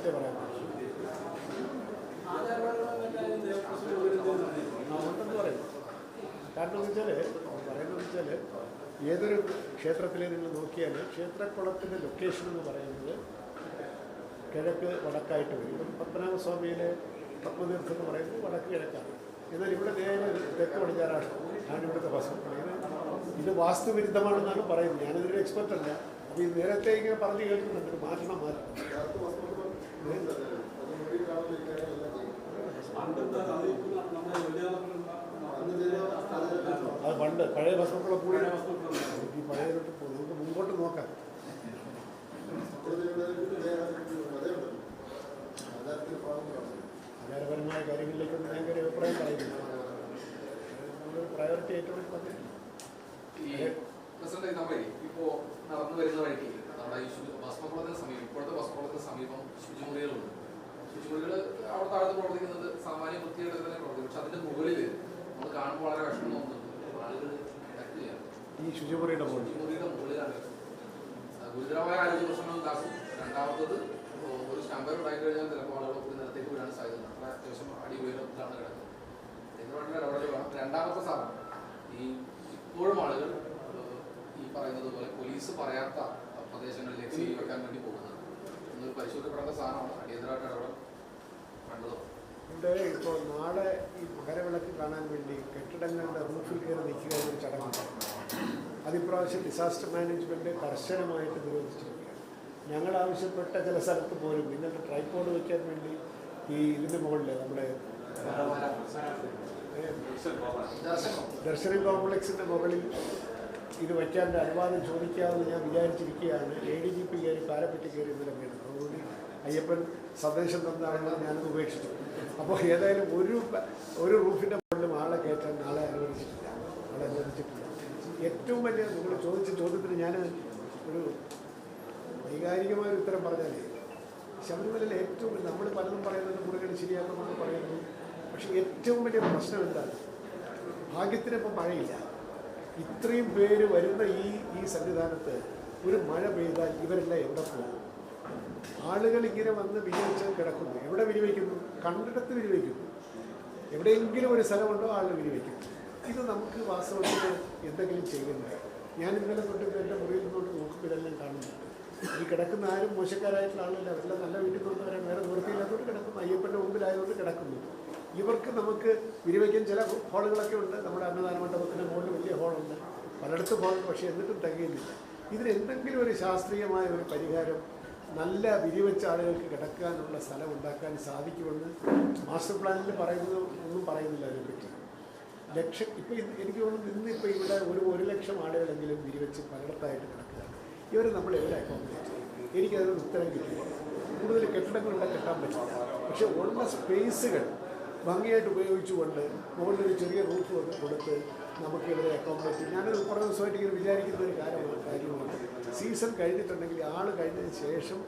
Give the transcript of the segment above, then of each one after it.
ആലോചിച്ചിട്ടേ പറയാൻ കാരണം വെച്ചാൽ പറയുന്നത് വെച്ചാൽ ഏതൊരു ക്ഷേത്രത്തിലെ നിങ്ങൾ നോക്കിയാൽ ക്ഷേത്രക്കുളത്തിന്റെ ലൊക്കേഷൻ എന്ന് പറയുന്നത് കിഴക്ക് വടക്കായിട്ട് വരും. പത്മനാഭസ്വാമിയിലെ പത്മതീർത്ഥം എന്ന് പറയുന്നത് വടക്ക് കിഴക്കാണ്. എന്നാൽ ഇവിടെ നേരെ തെക്ക് പടിഞ്ഞാറാണ് ആണ് ഇവിടുത്തെ ഭസ്മം ഇത് വാസ്തുവിരുദ്ധമാണെന്നാണ് പറയുന്നത്. ഞാനിതിന്റെ എക്സ്പെർട്ടല്ല ഈ നേരത്തെ ഇങ്ങനെ പറഞ്ഞു കേട്ടിട്ടുണ്ട് മാറ്റണം മാറ്റണം അത് പണ്ട് പഴയ ഭസ്മക്കുള്ള കൂടി ഈ പഴയ നമുക്ക് മുമ്പോട്ട് നോക്കാം. ആചാരപരമായ കാര്യങ്ങളിലേക്കൊന്നും ഞാൻ ഒരു അഭിപ്രായം പറയുന്നില്ല നമ്മൾ പ്രയോറിറ്റി ഏറ്റവും പ്രസിഡന്റ് നമ്മളെ ഇപ്പോ നടന്നു വരുന്ന വഴിക്ക് നമ്മുടെ ഈ ശുചി ഭസ്മക്കുളത്തിന് സമീപം ഇപ്പോഴത്തെ ഭസ്മകുളത്തിന് സമീപം ശുചിമുറികളുണ്ട്. ശുചിമുറികൾ അവിടെ താഴത്ത് പ്രവർത്തിക്കുന്നത് സാമാന്യ വൃത്തിയുടെ തന്നെ പ്രവർത്തിക്കും. പക്ഷെ അതിന്റെ മുകളിൽ നമ്മൾ കാണുമ്പോൾ വളരെ വിഷമം തോന്നുന്നുണ്ട്. ആളുകൾ കിടക്കുകയാണ് ഈ ശുചിമുറിയുടെ മുകളിലാണ്. ഗുരുതരമായ ആരോഗ്യ പ്രശ്നങ്ങൾ ഉണ്ടാക്കും. രണ്ടാമത്തത് ഒരു സ്റ്റാമ്പർ ഉണ്ടായി കഴിഞ്ഞാൽ ചിലപ്പോൾ ആളുകൾ ഒരു നിലത്തേക്ക് വീഴാൻ സാധ്യത അത്യാവശ്യം അടി ഉയരത്തിലാണ് കിടക്കുന്നത് ഇതിനുവേണ്ടി ഇടപെടൽ വേണം രണ്ടാമത്തെ സാധനം ഈ ഇപ്പോഴും ആളുകൾ ഏഹ്, ഈ പറയുന്നത് പോലെ പോലീസ് പറയാത്ത പ്രദേശങ്ങളിലേക്ക് സീൽ വെക്കാൻ വേണ്ടി പോകുന്നത്. ഒന്ന് പരിശോധിക്കപ്പെടേണ്ട സാധനമാണ്. അടിയന്തരമായിട്ട് ഇടപെടൽ വേണ്ടതോ? ഇവിടെ ഇപ്പോൾ നാളെ ഈ മകരവിളക്ക് കാണാൻ വേണ്ടി കെട്ടിടങ്ങളുടെ റൂഫിൽ കയറി നിൽക്കുക എന്നൊരു ചടങ്ങുണ്ട്. അതിപ്രാവശ്യം ഡിസാസ്റ്റർ മാനേജ്മെന്റ് കർശനമായിട്ട് നിരോധിച്ചിരിക്കുകയാണ്. ഞങ്ങൾ ആവശ്യപ്പെട്ട ചില സ്ഥലത്ത് പോലും നിങ്ങളുടെ ട്രൈപ്പോഡ് വയ്ക്കാൻ വേണ്ടി ഈ ഇതിന്റെ മുകളിൽ നമ്മുടെ ദർശന. കോംപ്ലക്സിന്റെ മുകളിൽ ഇത് വയ്ക്കാന്റെ അനുവാദം ചോദിക്കാമെന്ന് ഞാൻ വിചാരിച്ചിരിക്കുകയാണ്. എ ഡി ജി പി കയറി പാരപ്പറ്റി കയറി വീണത് അതുകൊണ്ട് അയ്യപ്പൻ സന്ദേശം തന്നാണെന്ന് ഞാൻ ഉപേക്ഷിച്ചു. അപ്പോൾ ഏതായാലും ഒരു ഒരു റൂഫിന്റെ മുകളിലും ആളെ കയറ്റാൻ നാളെ അനുവദിച്ചിട്ടില്ല. ആളെ അനുവദിച്ചിട്ടില്ല. ഏറ്റവും വലിയ നിങ്ങൾ ചോദിച്ച ചോദ്യത്തിന് ഞാൻ ഒരു വൈകാരികമായ ഉത്തരം പറഞ്ഞാലേ ശബരിമലയിൽ ഏറ്റവും നമ്മൾ പലതും പറയുന്നത് മുറുകൻ ശരിയാക്കണമെന്ന് പറയുന്നു. പക്ഷേ ഏറ്റവും വലിയ പ്രശ്നം എന്താണ്? ഭാഗ്യത്തിനിപ്പം മഴയില്ല. ഇത്രയും പേര് വരുന്ന ഈ ഈ സംവിധാനത്ത് ഒരു മഴ പെയ്താൽ ഇവരെല്ലാം എവിടെ പോകും? ആളുകൾ ഇങ്ങനെ വന്ന് വിരിവെച്ച് കിടക്കുന്നു. എവിടെ വിരിവയ്ക്കുന്നു കണ്ടിടത്ത് വിരിവയ്ക്കുന്നു എവിടെയെങ്കിലും ഒരു സ്ഥലമുണ്ടോ ആളുകൾ വിരിവയ്ക്കുന്നു ഇത് നമുക്ക് വാസ്തവത്തിൽ എന്തെങ്കിലും ചെയ്യുന്നുണ്ട് ഞാൻ ഇന്നലെ തൊട്ട് എന്റെ മുറിയിൽ നിന്നോട്ട് നോക്കുമ്പോൾ ഇതെല്ലാം കാണുന്നുണ്ട്. ഈ കിടക്കുന്ന ആരും മോശക്കാരായിട്ടുള്ള ആളല്ല. അവരെല്ലാം നല്ല വീട്ടിൽ കൊണ്ടുവരാൻ വേറെ നിവൃത്തിയില്ലാത്തതുകൊണ്ട് കിടക്കുന്നു. അയ്യപ്പന്റെ മുമ്പിലായതുകൊണ്ട് കിടക്കുന്നു. ഇവർക്ക് നമുക്ക് വിരിവയ്ക്കാൻ ചില ഹോളുകളൊക്കെ ഉണ്ട്. നമ്മുടെ അന്നദാന മണ്ഡപത്തിന്റെ മുകളിൽ വലിയ ഹോളുണ്ട്. പലയിടത്തും ഹോളുണ്ട് പക്ഷേ എന്നിട്ടും തികയുന്നില്ല. ഇതിന് എന്തെങ്കിലും ഒരു ശാസ്ത്രീയമായ ഒരു പരിഹാരം നല്ല വിരിവെച്ച ആളുകൾക്ക് കിടക്കാനുള്ള സ്ഥലം ഉണ്ടാക്കാൻ സാധിക്കുമെന്ന് മാസ്റ്റർ പ്ലാനിൽ പറയുന്നത് ഒന്നും പറയുന്നില്ല അതിനെപ്പറ്റി. ലക്ഷം ഇപ്പോൾ എനിക്ക് തോന്നുന്നു ഇന്നിപ്പോൾ ഇവിടെ ഒരു ഒരു ലക്ഷം ആളുകളെങ്കിലും വിരിവെച്ച് പലയിടത്തായിട്ട് കിടക്കുകയാണ്. ഇവർ നമ്മൾ എവിടെ അക്കോമഡേറ്റ് ചെയ്യും? എനിക്കതിനൊരു ഉത്തരം കിട്ടില്ല. കൂടുതൽ കെട്ടിടങ്ങളിവിടെ കെട്ടാൻ പറ്റില്ല. പക്ഷേ ഉള്ള സ്പേസുകൾ ഭംഗിയായിട്ട് ഉപയോഗിച്ചുകൊണ്ട് മുകളിലൊരു ചെറിയ റൂപ്പ് കൊടുത്ത് നമുക്ക് ഇവരെ അക്കോമഡേറ്റ് ഞാനത് കുറേ ദിവസമായിട്ട് ഇങ്ങനെ വിചാരിക്കുന്ന ഒരു കാര്യമാണ് കാര്യമാണ്. സീസൺ കഴിഞ്ഞിട്ടുണ്ടെങ്കിൽ ആൾ കഴിഞ്ഞതിന് ശേഷം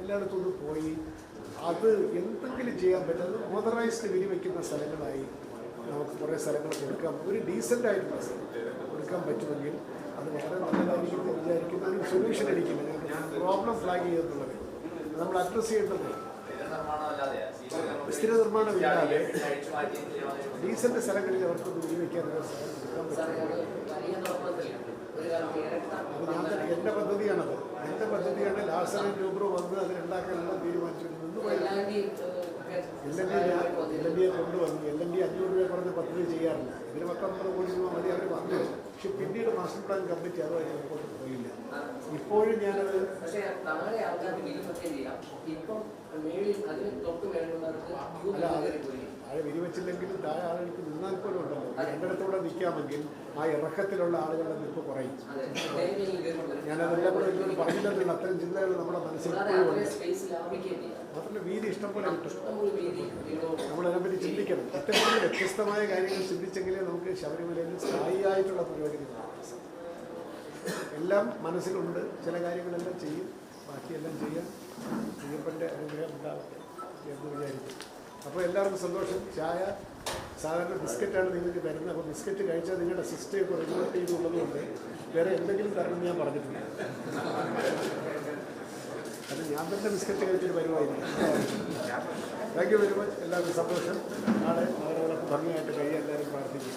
എല്ലായിടത്തും ഒന്ന് പോയി അത് എന്തെങ്കിലും ചെയ്യാൻ പറ്റുന്നത് മോഡറൈസ്ഡ് വിരിവെക്കുന്ന സ്ഥലങ്ങളായി നമുക്ക് കുറേ സ്ഥലങ്ങൾ കൊടുക്കാം ഒരു ഡീസന്റ് ആയിട്ടുള്ള സ്ഥലം കൊടുക്കാൻ പറ്റുമെങ്കിൽ അത് വളരെ നല്ലതായിരിക്കും വിചാരിക്കുന്ന. ഒരു സൊല്യൂഷൻ അടിക്കില്ല പ്രോബ്ലം ഫ്ലാഗ് ചെയ്യുന്നുള്ളത് നമ്മൾ അഡ്രസ്സ് ചെയ്യേണ്ടത് സ്ഥിര നിർമ്മാണമില്ലാതെ ഡീസന്റ് സ്ഥലങ്ങളിൽ അവർക്ക് ഉപയോഗിക്കാൻ ഞാൻ പദ്ധതിയാണത്. എന്റെ പദ്ധതിയാണ് ലാസറിൻ രൂപ വന്ന് അത് ഉണ്ടാക്കാനുള്ള നിന്ന് പോയി. എൽ എൻ ഡി കൊണ്ടുവന്നു. എൽ അഞ്ഞൂറ് രൂപ കുറഞ്ഞ പദ്ധതി ചെയ്യാറില്ല. ഇതിന് പത്തൊമ്പത് കോടി രൂപ മതി അവർ വന്നു പക്ഷെ പിന്നീട് മാസ്റ്റർ പ്ലാൻ കമ്മിറ്റി അതോ അതിന് മുമ്പോട്ട് പോയില്ല. ഇപ്പോഴും ഞാനത് പക്ഷേ താഴെ ആൾക്കാർക്ക് ചെയ്യാം. ഇപ്പം മേളിൽ അതിന് തൊട്ട് പോയി. താഴെ വിരിവച്ചില്ലെങ്കിലും താഴെ ആളുകൾക്ക് നിന്നാൽ പോലും ഉണ്ടല്ലോ രണ്ടിടത്തൂടെ നിൽക്കാമെങ്കിൽ ആ ഇറക്കത്തിലുള്ള ആളുകളുടെ നിൽപ്പ് കുറയും. ഞാനതെല്ലാം കൂടെ പറഞ്ഞില്ലെന്നുള്ള അത്തരം ചിന്തകൾ നമ്മുടെ മനസ്സിൽ ചെയ്യാം മാത്രമല്ല വീതി ഇഷ്ടം കിട്ടും നമ്മൾ അതിനെപ്പറ്റി ചിന്തിക്കണം. ഇത്തരത്തിൽ വ്യത്യസ്തമായ കാര്യങ്ങൾ ചിന്തിച്ചെങ്കിലേ നമുക്ക് ശബരിമലയിൽ സ്ഥായിയായിട്ടുള്ള പുരോഗതി. എല്ലാം മനസ്സിലുണ്ട്. ചില കാര്യങ്ങളെല്ലാം ചെയ്യും. ബാക്കിയെല്ലാം ചെയ്യാൻ അയ്യപ്പന്റെ അനുഗ്രഹം ഉണ്ടാവട്ടെ എന്ന് വിചാരിക്കും അപ്പോൾ എല്ലാവർക്കും സന്തോഷം. ചായ സാധാരണ ബിസ്ക്കറ്റാണ് നിങ്ങൾക്ക് തരുന്നത്. അപ്പോൾ ബിസ്ക്കറ്റ് കഴിച്ചാൽ നിങ്ങളുടെ സിസ്റ്റമൊക്കെ റിമോട്ട് ചെയ്തുള്ളതുകൊണ്ട് വേറെ എന്തെങ്കിലും തരണം ഞാൻ പറഞ്ഞിട്ടില്ല അത് ഞാൻ തന്നെ ബിസ്ക്കറ്റ് കഴിച്ചിട്ട് വരുമായിരുന്നു താങ്ക് യു വെരി മച്ച് എല്ലാവർക്കും സന്തോഷം. നാളെ നഗരവിളക്ക് ഭംഗിയായിട്ട് കഴിയാൻ എല്ലാവരും പ്രാർത്ഥിക്കും.